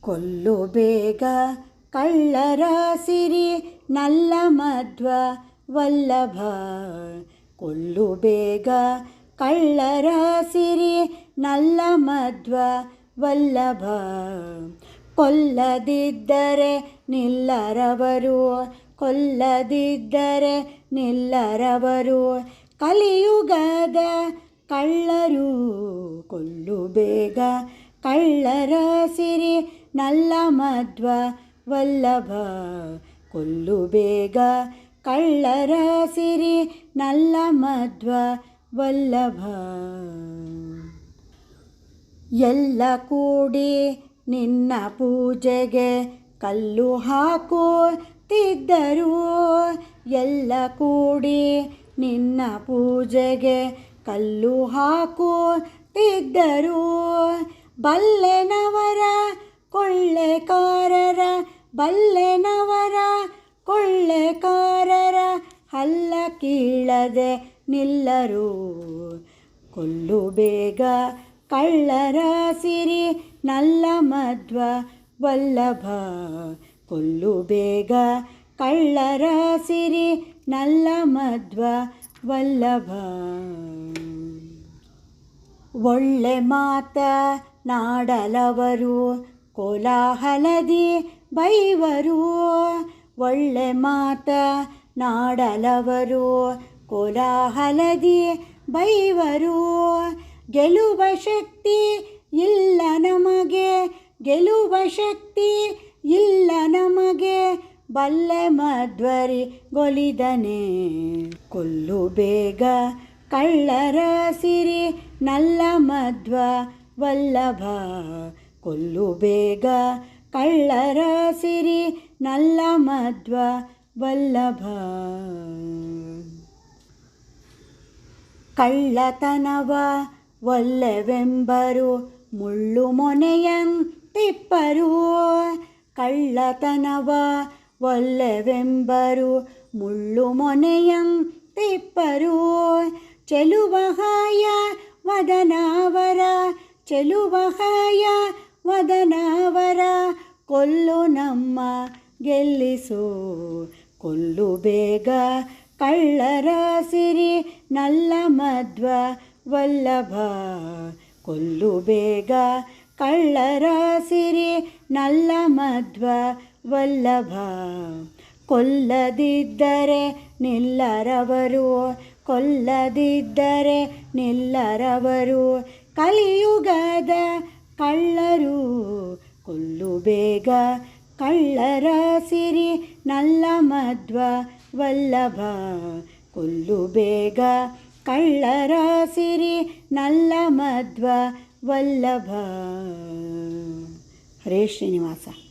ಕೊಲ್ಲು ಬೇಗ, ಕಳ್ಳರ ಸಿರಿ, ನಲ್ಲ ಮಧ್ವ ವಲ್ಲಭ. ಕೊಲ್ಲು ಬೇಗ, ಕಳ್ಳರ ಸಿರಿ, ನಲ್ಲ ಮಧ್ವ ವಲ್ಲಭ. ಕೊಲ್ಲದಿದ್ದರೆ ನಿಲ್ಲರವರು ಕೊಲ್ಲದಿದ್ದರೆ ನಿಲ್ಲರವರು. ಕಲಿಯುಗದ ಕಳ್ಳರು, ಕೊಲ್ಲು ಬೇಗ, ಕಳ್ಳರ ಸಿರಿ ನಲ್ಲ ಮಧ್ವ ವಲ್ಲಭ. ಕೊಲ್ಲು ಬೇಗ ಕಳ್ಳರ ಸಿರಿ ನಲ್ಲ ಮಧ್ವ ವಲ್ಲಭ. ಎಲ್ಲ ಕೂಡಿ ನಿನ್ನ ಪೂಜೆಗೆ ಕಲ್ಲು ಹಾಕುತ್ತಿದ್ದರು. ಎಲ್ಲ ಕೂಡಿ ನಿನ್ನ ಪೂಜೆಗೆ ಕಲ್ಲು ಹಾಕುತ್ತಿದ್ದರು. ಬಲ್ಲೆನವರ ಕೊಳ್ಳೆಕಾರರ ಬಲ್ಲೆನವರ ಕೊಳ್ಳೆಕಾರರ ಹಲ್ಲ ಕೀಳದೆ ನಿಲ್ಲರು. ಕೊಲ್ಲು ಬೇಗ ಕಳ್ಳರ ಸಿರಿ ನಲ್ಲ ಮಧ್ವ ವಲ್ಲಭ. ಕೊಲ್ಲು ಬೇಗ ಕಳ್ಳರ ಸಿರಿ ನಲ್ಲ ಮಧ್ವ ವಲ್ಲಭ. ಒಳ್ಳೆ ಮಾತ ನಾಡಲವರು ಕೋಲಾಹಲದಿ ಬೈವರು, ಒಳ್ಳೆ ಮಾತ ನಾಡಲವರು. ಕೋಲಾಹಲದಿ ಬೈವರು, ಗೆಲುವ ಶಕ್ತಿ ಇಲ್ಲ ನಮಗೆ, ಗೆಲುವ ಶಕ್ತಿ ಇಲ್ಲ ನಮಗೆ. ಬಲ್ಲೆ ಮಧ್ವರಿ ಗೊಲಿದನೆ. ಕೊಲ್ಲು ಬೇಗ ಕಳ್ಳರ ಸಿರಿ, ನಲ್ಲ ಮಧ್ವ ವಲ್ಲಭ. ಕೊಲ್ಲು ಬೇಗ, ಕಳ್ಳರ ಸಿರಿ, ನಲ್ಲ ಮಧ್ವ ವಲ್ಲಭ. ಕಳ್ಳತನವ ಒಲ್ಲೆವೆಂಬರು ಮುಳ್ಳು ಮೊನೆಯಂತಿಪ್ಪರು. ಕಳ್ಳತನವ ಒಲ್ಲೆವೆಂಬರು ಮುಳ್ಳು ಮೊನೆಯಂತಿಪ್ಪರು. ಚೆಲುವಹಾಯ ವದನಾವರ ಚೆಲುವಹಾಯ ವದನಾವರ ಕೊಲ್ಲು ನಮ್ಮ ಗೆಲ್ಲಿಸು. ಕೊಲ್ಲು ಬೇಗ ಕಳ್ಳರ ಸಿರಿ, ನಲ್ಲ ಮಧ್ವ ವಲ್ಲಭ. ಕೊಲ್ಲು ಬೇಗ ಕಳ್ಳರ ಸಿರಿ, ನಲ್ಲ ಮಧ್ವ ವಲ್ಲಭ. ಕೊಲ್ಲದಿದ್ದರೆ ನಿಲ್ಲರವರು ಕೊಲ್ಲದಿದ್ದರೆ ನಿಲ್ಲರವರು. ಕಲಿಯುಗದ ಕಳ್ಳರು ಕೊಲ್ಲು ಬೇಗ. ಕಳ್ಳರ ಸಿರಿ ನಲ್ಲ ಮಧ್ವ ವಲ್ಲಭ ಕೊಲ್ಲು ಬೇಗ. ಕಳ್ಳರ ಸಿರಿ ನಲ್ಲ ಮಧ್ವ ವಲ್ಲಭ. ಹರೇ ಶ್ರೀನಿವಾಸ.